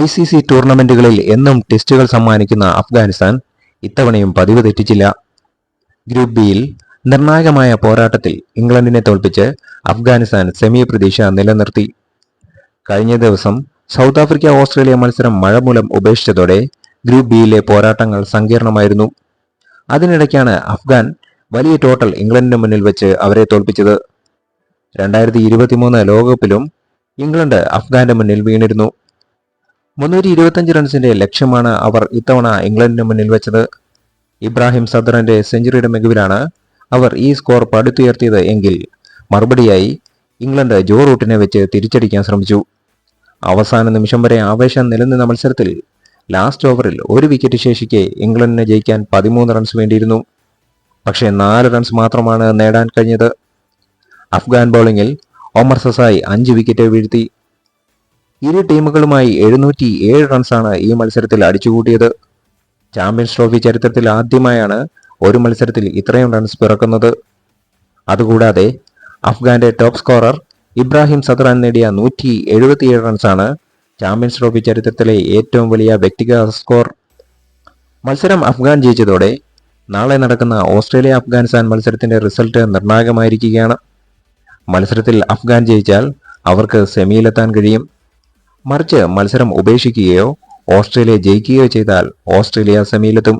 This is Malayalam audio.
ഐ സി സി ടൂർണമെന്റുകളിൽ എന്നും ടെസ്റ്റുകൾ സമ്മാനിക്കുന്ന അഫ്ഗാനിസ്ഥാൻ ഇത്തവണയും പതിവ് തെറ്റിച്ചില്ല. ഗ്രൂപ്പ് ബിയിൽ നിർണായകമായ പോരാട്ടത്തിൽ ഇംഗ്ലണ്ടിനെ തോൽപ്പിച്ച് അഫ്ഗാനിസ്ഥാൻ സെമി പ്രതീക്ഷ നിലനിർത്തി. കഴിഞ്ഞ ദിവസം സൗത്ത് ആഫ്രിക്ക ഓസ്ട്രേലിയ മത്സരം മഴ മൂലം ഉപേക്ഷിച്ചതോടെ ഗ്രൂപ്പ് ബിയിലെ പോരാട്ടങ്ങൾ സങ്കീർണമായിരുന്നു. അതിനിടയ്ക്കാണ് അഫ്ഗാൻ വലിയ ടോട്ടൽ ഇംഗ്ലണ്ടിന് മുന്നിൽ വെച്ച് അവരെ തോൽപ്പിച്ചത്. രണ്ടായിരത്തി ഇരുപത്തിമൂന്ന് ലോകകപ്പിലും ഇംഗ്ലണ്ട് അഫ്ഗാന്റെ മുന്നിൽ വീണിരുന്നു. മുന്നൂറ്റി ഇരുപത്തഞ്ച് റൺസിന്റെ ലക്ഷ്യമാണ് അവർ ഇത്തവണ ഇംഗ്ലണ്ടിന് മുന്നിൽ വെച്ചത്. ഇബ്രാഹിം സദറിന്റെ സെഞ്ചുറിയുടെ മികവിലാണ് അവർ ഈ സ്കോർ പടുത്തുയർത്തിയത് എങ്കിൽ മറുപടിയായി ഇംഗ്ലണ്ട് ജോ റൂട്ടിനെ വെച്ച് തിരിച്ചടിക്കാൻ ശ്രമിച്ചു. അവസാന നിമിഷം വരെ ആവേശം നിലനിന്ന മത്സരത്തിൽ ലാസ്റ്റ് ഓവറിൽ ഒരു വിക്കറ്റ് ശേഷിക്കെ ഇംഗ്ലണ്ടിന് ജയിക്കാൻ പതിമൂന്ന് റൺസ് വേണ്ടിയിരുന്നു. പക്ഷേ നാല് റൺസ് മാത്രമാണ് നേടാൻ കഴിഞ്ഞത്. അഫ്ഗാൻ ബൗളിംഗിൽ ഒമർ സസായി അഞ്ച് വിക്കറ്റ് വീഴ്ത്തി. ഇരു ടീമുകളുമായി എഴുന്നൂറ്റി ഏഴ് റൺസാണ് ഈ മത്സരത്തിൽ അടിച്ചുകൂട്ടിയത്. ചാമ്പ്യൻസ് ട്രോഫി ചരിത്രത്തിൽ ആദ്യമായാണ് ഒരു മത്സരത്തിൽ ഇത്രയും റൺസ് പിറക്കുന്നത്. അതുകൂടാതെ അഫ്ഗാന്റെ ടോപ്പ് സ്കോറർ ഇബ്രാഹിം സദറാൻ നേടിയ നൂറ്റി എഴുപത്തിയേഴ് റൺസാണ് ചാമ്പ്യൻസ് ട്രോഫി ചരിത്രത്തിലെ ഏറ്റവും വലിയ വ്യക്തിഗത സ്കോർ. മത്സരം അഫ്ഗാൻ ജയിച്ചതോടെ നാളെ നടക്കുന്ന ഓസ്ട്രേലിയ അഫ്ഗാനിസ്ഥാൻ മത്സരത്തിന്റെ റിസൾട്ട് നിർണായകമായിരിക്കുകയാണ്. മത്സരത്തിൽ അഫ്ഗാൻ ജയിച്ചാൽ അവർക്ക് സെമിയിലെത്താൻ കഴിയും. മറിച്ച് മത്സരം ഉപേക്ഷിക്കുകയോ ഓസ്ട്രേലിയ ജയിക്കുകയോ ചെയ്താൽ ഓസ്ട്രേലിയ സെമിയിലെത്തും.